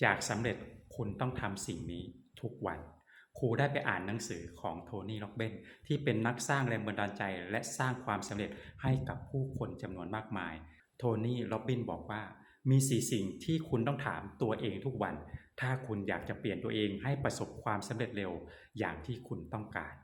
อยากสำเร็จคุณต้องทำสิ่งนี้ทุกวัน ครูได้ไปอ่านหนังสือของโทนี่ล็อกเบนที่เป็นนักสร้างแรงบันดาลใจ และสร้างความสำเร็จให้กับผู้คนจำนวนมากมาย โทนี่ล็อบบินบอกว่า มีสี่สิ่งที่คุณต้องถามตัวเองทุกวัน ถ้าคุณอยากจะเปลี่ยนตัวเองให้ประสบความสำเร็จเร็วอย่างที่คุณต้องการ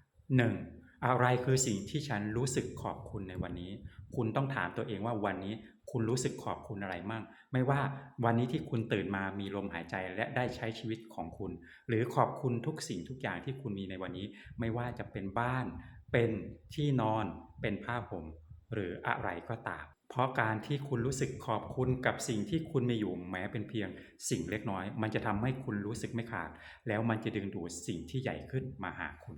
1. อะไรคือสิ่งที่ฉันรู้สึกขอบคุณในวันนี้ คุณต้องถามตัวเองว่าวันนี้คุณรู้สึกขอบคุณอะไรมั่ง ไม่ว่าวันนี้ที่คุณตื่นมามีลมหายใจและได้ใช้ชีวิตของคุณ หรือขอบคุณทุกสิ่งทุกอย่างที่คุณมีในวันนี้ ไม่ว่าจะเป็นบ้าน เป็นที่นอน เป็นผ้าห่มหรืออะไรก็ตาม เพราะการที่คุณรู้สึกขอบคุณกับสิ่งที่คุณมีอยู่แม้เป็นเพียง สิ่งเล็กน้อย มันจะทำให้คุณรู้สึกไม่ขาด แล้วมันจะดึงดูดสิ่งที่ใหญ่ขึ้นมาหาคุณ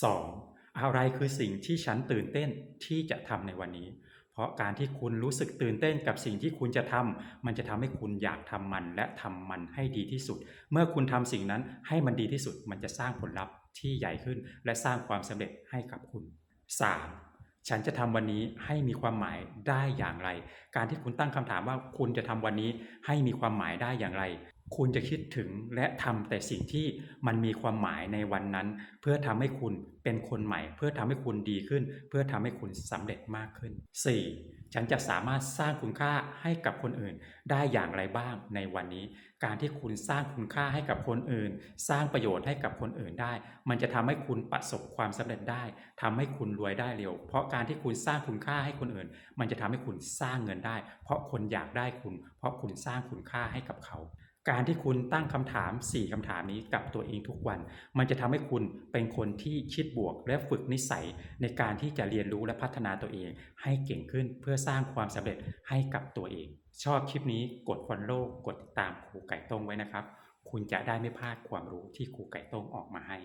2. อะไรคือสิ่งที่ฉันตื่นเต้นที่จะทำในวันนี้ เพราะการที่คุณรู้สึกตื่นเต้นกับสิ่งที่คุณจะทำมันจะทำให้คุณอยากทำมันและทำมันให้ดีที่สุด เมื่อคุณทำสิ่งนั้นให้มันดีที่สุด มันจะสร้างผลลัพธ์ที่ใหญ่ขึ้น และสร้างความสำเร็จให้กับคุณ 3. ฉันจะทำวันนี้ให้มีความหมายได้อย่างไร การที่คุณตั้งคำถามว่าคุณจะทำวันนี้ให้มีความหมายได้อย่างไร คุณจะคิดถึงและทำแต่สิ่งที่มันมีความหมายในวันนั้น เพื่อทำให้คุณเป็นคนใหม่ เพื่อทำให้คุณดีขึ้น เพื่อทำให้คุณสำเร็จมากขึ้น 4. ฉันจะสามารถสร้างคุณค่าให้กับคนอื่น ได้อย่างไรบ้างในวันนี้ การที่คุณสร้างคุณค่าให้กับคนอื่น สร้างประโยชน์ให้กับคนอื่นได้ มันจะทำให้คุณประสบความสำเร็จได้ทำให้คุณรวยได้เร็ว เพราะการที่คุณสร้างคุณค่าให้คนอื่น มันจะทำให้คุณสร้างเงินได้ เพราะคนอยากได้คุณ เพราะคุณสร้างคุณค่าให้กับเขา การที่คุณตั้งคำถาม 4คำถามนี้กับตัวเองทุกวัน มันจะทำให้คุณเป็นคนที่คิดบวกและฝึกนิสัย ในการที่จะเรียนรู้และพัฒนาตัวเอง ให้เก่งขึ้นเพื่อสร้างความสำเร็จให้กับตัวเอง ชอบคลิปนี้กด follow กดติดตามครูไก่ต้งไว้นะครับ คุณจะได้ไม่พลาดความรู้ที่ครูไก่ต้งออกมาให้